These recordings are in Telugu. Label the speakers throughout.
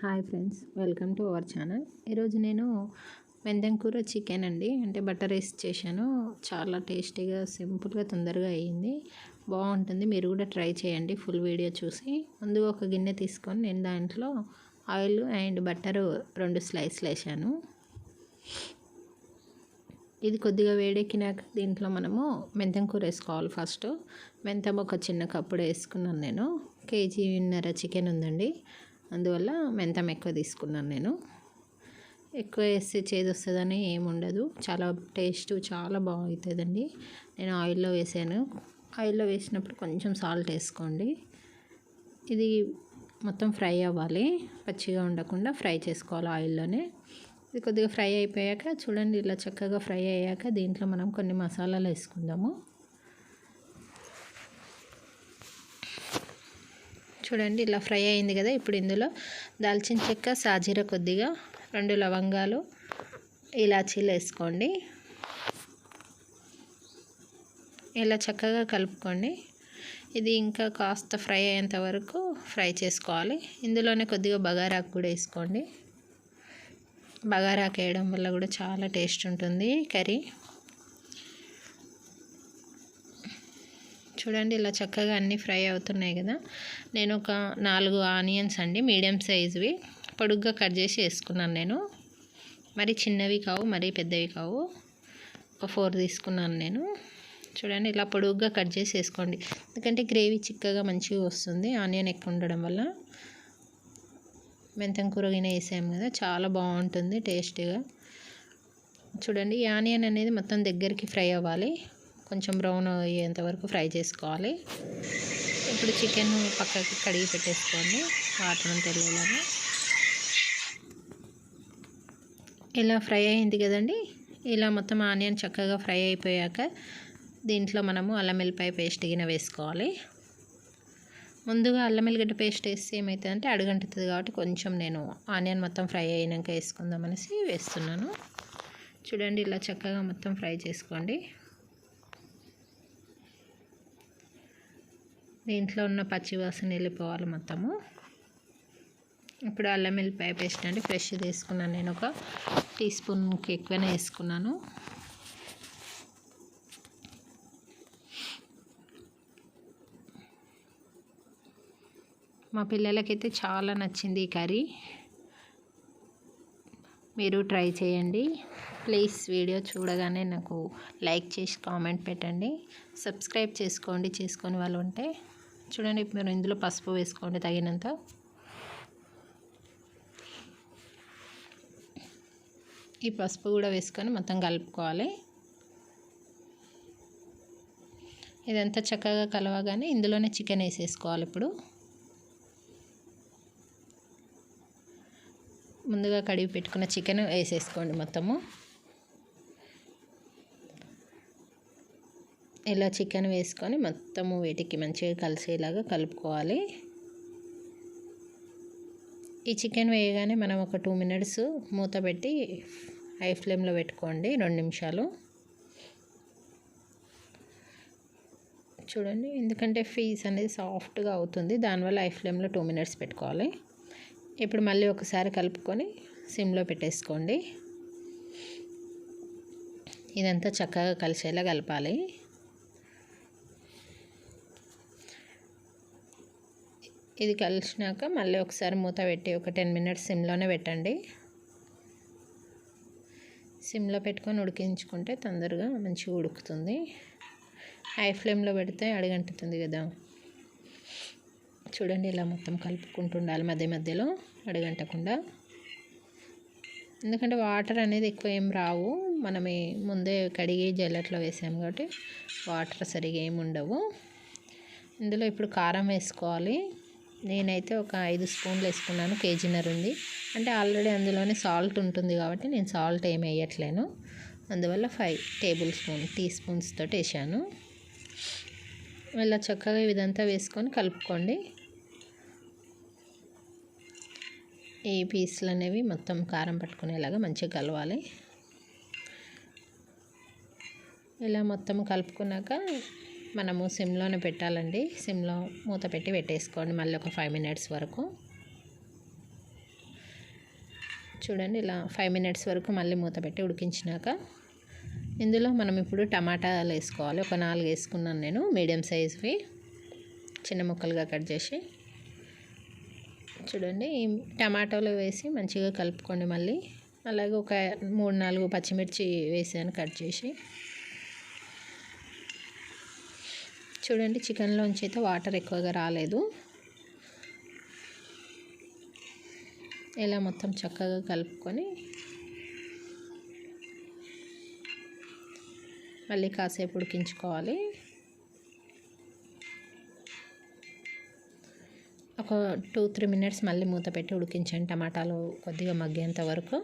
Speaker 1: Hi friends welcome to our channel. ఈరోజు నేను మెందెం కూర చికెన్ అండి. అంటే బటర్ రైస్ చేశాను. చాలా టేస్టీగా సింపుల్గా తొందరగా అయ్యింది. బాగుంటుంది. మీరు కూడా ట్రై చేయండి ఫుల్ వీడియో చూసి. ముందుగా ఒక గిన్నె తీసుకొని నేను దాంట్లో ఆయిల్ అండ్ బట్టరు రెండు స్లైస్లు వేసాను ఇది కొద్దిగా వేడెక్కినాక దీంట్లో మనము మెంతం కూర వేసుకోవాలి ఫస్ట్. మెంతం ఒక చిన్న కప్పుడు వేసుకున్నాను నేను. కేజీన్నర చికెన్ ఉందండి. అందువల్ల మెంతం ఎక్కువ తీసుకున్నాను నేను. ఎక్కువ వేస్తే చేదు వస్తుందని ఏముండదు. చాలా టేస్ట్ చాలా బాగుంటుందండి. నేను ఆయిల్లో వేసాను. ఆయిల్లో వేసినప్పుడు కొంచెం సాల్ట్ వేసుకోండి. ఇది మొత్తం ఫ్రై అవ్వాలి. పచ్చిగా ఉండకుండా ఫ్రై చేసుకోవాలి ఆయిల్లోనే. ఇది కొద్దిగా ఫ్రై అయిపోయాక చూడండి ఇలా చక్కగా ఫ్రై అయ్యాక దీంట్లో మనం కొన్ని మసాలాలు వేసుకుందాము. చూడండి ఇలా ఫ్రై అయింది కదా ఇప్పుడు ఇందులో. దాల్చిన చెక్క సాజీర కొద్దిగా రెండు లవంగాలు ఇలాచీలు వేసుకోండి. ఇలా చక్కగా కలుపుకోండి. ఇది ఇంకా కాస్త ఫ్రై అయ్యేంత వరకు ఫ్రై చేసుకోవాలి. ఇందులోనే కొద్దిగా బగారాకు కూడా వేసుకోండి. బగారాకు వేయడం వల్ల కూడా చాలా టేస్ట్ ఉంటుంది కర్రీ. చూడండి ఇలా చక్కగా అన్నీ ఫ్రై అవుతున్నాయి కదా. నేను ఒక నాలుగు ఆనియన్స్ అండి మీడియం సైజువి. పొడుగ్గా కట్ చేసి వేసుకున్నాను నేను. మరి చిన్నవి కావు మరీ పెద్దవి కావు. ఒక ఫోర్ తీసుకున్నాను నేను. చూడండి ఇలా పొడుగ్గా కట్ చేసి వేసుకోండి. ఎందుకంటే గ్రేవీ చిక్కగా మంచిగా వస్తుంది ఆనియన్ ఎక్కువ ఉండడం వల్ల. మెంతం కూర గిన్నె వేసాము కదా చాలా బాగుంటుంది టేస్టీగా. చూడండి ఈ ఆనియన్ అనేది మొత్తం దగ్గరికి ఫ్రై అవ్వాలి. కొంచెం బ్రౌన్ అయ్యేంత వరకు ఫ్రై చేసుకోవాలి. ఇప్పుడు చికెన్ పక్కకి కడిగి పెట్టేసుకోండి వాటర్ అంతా వెళ్ళేలాగా ఇలా ఫ్రై అయింది కదండి? ఇలా మొత్తం ఆనియన్ చక్కగా ఫ్రై అయిపోయాక దీంట్లో మనము అల్లం వెల్లిపాయ పేస్ట్ గిన వేసుకోవాలి. ముందుగా అల్లం వెల్లిగడ్డ పేస్ట్ వేస్తే ఏమవుతుందంటే అడుగంటుతుంది కాబట్టి కొంచెం నేను ఆనియన్ మొత్తం ఫ్రై అయినాక వేసుకుందామనేసి వేస్తున్నాను. చూడండి ఇలా చక్కగా మొత్తం ఫ్రై చేసుకోండి. దీంట్లో ఉన్న పచ్చివాసన వెళ్ళిపోవాలి మొత్తము. ఇప్పుడు అల్లం వెల్లిపాయ పేస్ట్ అండి ఫ్రెష్ తీసుకున్నాను నేను ఒక టీ స్పూన్కి ఎక్కువనే వేసుకున్నాను. మా పిల్లలకైతే చాలా నచ్చింది ఈ కర్రీ. మీరు ట్రై చేయండి. ప్లీజ్ వీడియో చూడగానే నాకు లైక్ చేసి కామెంట్ పెట్టండి. సబ్స్క్రైబ్ చేసుకోండి చేసుకొని వాళ్ళు ఉంటే. చూడండి మీరు ఇందులో పసుపు వేసుకోండి తగినంత. ఈ పసుపు కూడా వేసుకొని మొత్తం కలుపుకోవాలి. ఇదంతా చక్కగా కలవగానే ఇందులోనే చికెన్ వేసేసుకోవాలి ఇప్పుడు. ముందుగా కడిగి పెట్టుకున్న చికెన్ వేసేసుకోండి మొత్తము. ఇలా చికెన్ వేసుకొని మొత్తము వీటికి మంచిగా కలిసేలాగా కలుపుకోవాలి. ఈ చికెన్ వేయగానే మనం ఒక టూ మినిట్స్ మూత పెట్టి హై ఫ్లేమ్లో పెట్టుకోండి రెండు నిమిషాలు. చూడండి ఎందుకంటే ఫీజ్ అనేది సాఫ్ట్గా అవుతుంది దానివల్ల హై ఫ్లేమ్లో టూ మినిట్స్ పెట్టుకోవాలి. ఇప్పుడు మళ్ళీ ఒకసారి కలుపుకొని సిమ్లో పెట్టేసుకోండి. ఇదంతా చక్కగా కలిసేలా కలపాలి. ఇది కలిసినాక మళ్ళీ ఒకసారి మూత పెట్టి ఒక టెన్ మినిట్స్ సిమ్లోనే పెట్టండి. సిమ్లో పెట్టుకొని ఉడికించుకుంటే తొందరగా మంచిగా ఉడుకుతుంది. హై ఫ్లేమ్లో పెడితే అడిగంటుతుంది కదా. చూడండి ఇలా మొత్తం కలుపుకుంటూ ఉండాలి మధ్య మధ్యలో అడగంటకుండా. ఎందుకంటే వాటర్ అనేది ఎక్కువ ఏం రావు. మనం ముందే కడిగి జల్లట్లో వేసాం కాబట్టి వాటర్ సరిగా ఏమి ఉండవు. ఇందులో ఇప్పుడు కారం వేసుకోవాలి. నేనైతే ఒక ఐదు స్పూన్లు వేసుకున్నాను కేజీన్నర ఉంది. అంటే ఆల్రెడీ అందులోనే సాల్ట్ ఉంటుంది కాబట్టి నేను సాల్ట్ ఏమి వేయట్లేను. అందువల్ల five tablespoon teaspoons తోటి వేసాను. ఇలా చక్కగా ఇదంతా వేసుకొని కలుపుకోండి. ఈ పీసులు అనేవి మొత్తం కారం పట్టుకునేలాగా మంచిగా కలవాలి. ఇలా మొత్తం కలుపుకున్నాక మనము సిమ్లోనే పెట్టాలండి. సిమ్లో మూత పెట్టి పెట్టేసుకోండి. మళ్ళీ ఒక ఫైవ్ మినిట్స్ వరకు. చూడండి ఇలా ఫైవ్ మినిట్స్ వరకు మళ్ళీ మూత పెట్టి ఉడికించినాక ఇందులో మనం ఇప్పుడు టమాటాలు వేసుకోవాలి. ఒక నాలుగు వేసుకున్నాను నేను మీడియం సైజ్వి. చిన్న ముక్కలుగా కట్ చేసి. చూడండి ఈ టమాటాలు వేసి మంచిగా కలుపుకోండి మళ్ళీ. అలాగే ఒక మూడు నాలుగు పచ్చిమిర్చి వేసాను కట్ చేసి. చూడండి చికెన్లోంచి అయితే వాటర్ ఎక్కువగా రాలేదు. ఇలా మొత్తం చక్కగా కలుపుకొని మళ్ళీ కాసేపు ఉడికించుకోవాలి. ఒక టూ త్రీ మినిట్స్ మళ్ళీ మూత పెట్టి ఉడికించండి టమాటాలు కొద్దిగా మగ్గేంత వరకు.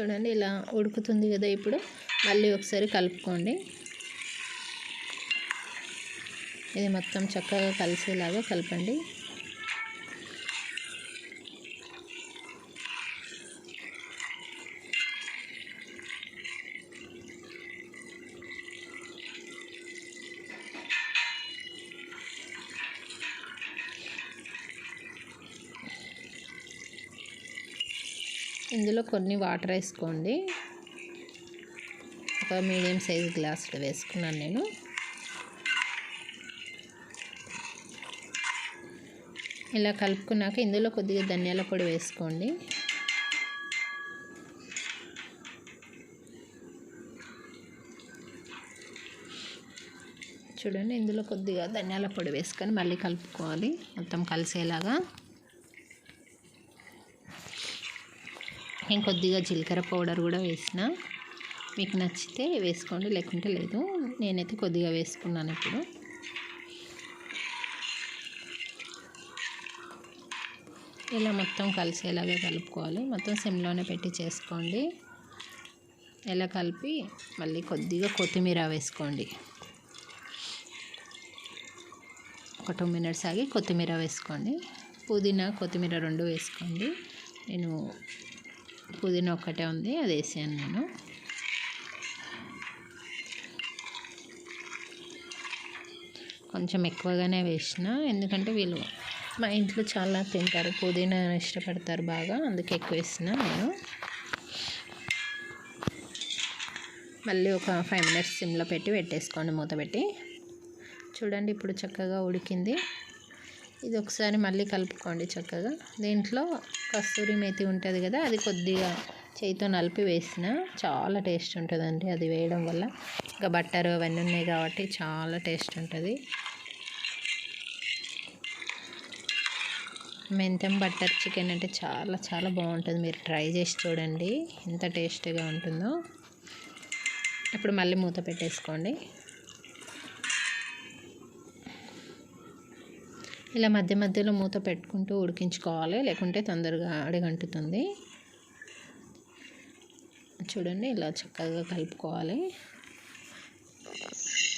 Speaker 1: చూడండి ఇలా ఉడుకుతుంది కదా ఇప్పుడు. మళ్ళీ ఒకసారి కలుపుకోండి. ఇది మొత్తం చక్కగా కలిసేలాగా కలపండి. ఇందులో కొన్ని వాటర్ వేసుకోండి. ఒక మీడియం సైజ్ గ్లాసులు వేసుకున్నాను నేను. ఇలా కలుపుకున్నాక ఇందులో కొద్దిగా ధనియాల పొడి వేసుకోండి. చూడండి ఇందులో కొద్దిగా ధనియాల పొడి వేసుకొని మళ్ళీ కలుపుకోవాలి. మొత్తం కలిసేలాగా. ఇంకొద్దిగా జీలకర్ర పౌడర్ కూడా వేసిన. మీకు నచ్చితే వేసుకోండి లేకుంటే లేదు. నేనైతే కొద్దిగా వేసుకున్నాను ఇప్పుడు. ఇలా మొత్తం కలిసేలాగా కలుపుకోవాలి. మొత్తం సిమ్లోనే పెట్టి చేసుకోండి. ఇలా కలిపి మళ్ళీ కొద్దిగా కొత్తిమీర వేసుకోండి. ఒక టూ మినిట్స్ ఆగి కొత్తిమీర వేసుకోండి. పుదీనా కొత్తిమీర రెండు వేసుకోండి. నేను పుదీనా ఒక్కటే ఉంది అది వేసాను నేను. కొంచెం ఎక్కువగానే వేసిన ఎందుకంటే వీళ్ళు మా ఇంట్లో చాలా తింటారు పుదీనా ఇష్టపడతారు బాగా అందుకే ఎక్కువ వేసిన నేను. మళ్ళీ ఒక ఫైవ్ మినిట్స్ సిమ్లో పెట్టి పెట్టేసుకోండి మూత పెట్టి. చూడండి ఇప్పుడు చక్కగా ఉడికింది. ఇది ఒకసారి మళ్ళీ కలుపుకోండి చక్కగా. దీంట్లో కస్తూరి మేతి ఉంటుంది కదా అది కొద్దిగా చేయితో నలిపి వేసిన చాలా టేస్ట్ ఉంటుందండి అది వేయడం వల్ల. ఇంకా బట్టర్ అవన్నీ ఉన్నాయి కాబట్టి చాలా టేస్ట్ ఉంటుంది. మెంతం బట్టర్ చికెన్ అంటే చాలా చాలా బాగుంటుంది. మీరు ట్రై చేసి చూడండి ఎంత టేస్టీగా ఉంటుందో. ఇప్పుడు మళ్ళీ మూత పెట్టేసుకోండి. ఇలా మధ్య మధ్యలో మూత పెట్టుకుంటూ ఉడికించుకోవాలి. లేకుంటే తొందరగా అడిగంటుతుంది. చూడండి ఇలా చక్కగా కలుపుకోవాలి.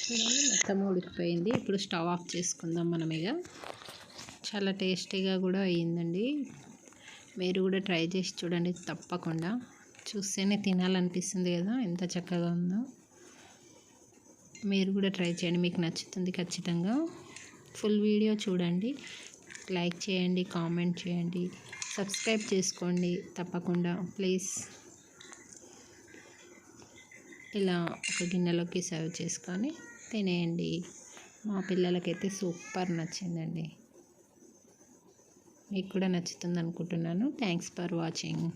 Speaker 1: చూడండి మొత్తం ఉడికిపోయింది. ఇప్పుడు స్టవ్ ఆఫ్ చేసుకుందాం మనం ఇక. చాలా టేస్టీగా కూడా అయ్యిందండి. మీరు కూడా ట్రై చేసి చూడండి తప్పకుండా. చూస్తేనే తినాలనిపిస్తుంది కదా ఎంత చక్కగా ఉందో. మీరు కూడా ట్రై చేయండి మీకు నచ్చుతుంది ఖచ్చితంగా. ఫుల్ వీడియో చూడండి. లైక్ చేయండి కామెంట్ చేయండి. సబ్స్క్రైబ్ చేసుకోండి తప్పకుండా. ప్లీజ్. ఇలా ఒక గిన్నెలోకి సర్వ్ చేసుకొని తినేయండి. మా పిల్లలకైతే సూపర్ నచ్చిందండి. మీకు కూడా నచ్చుతుంది అనుకుంటున్నాను. Thanks for watching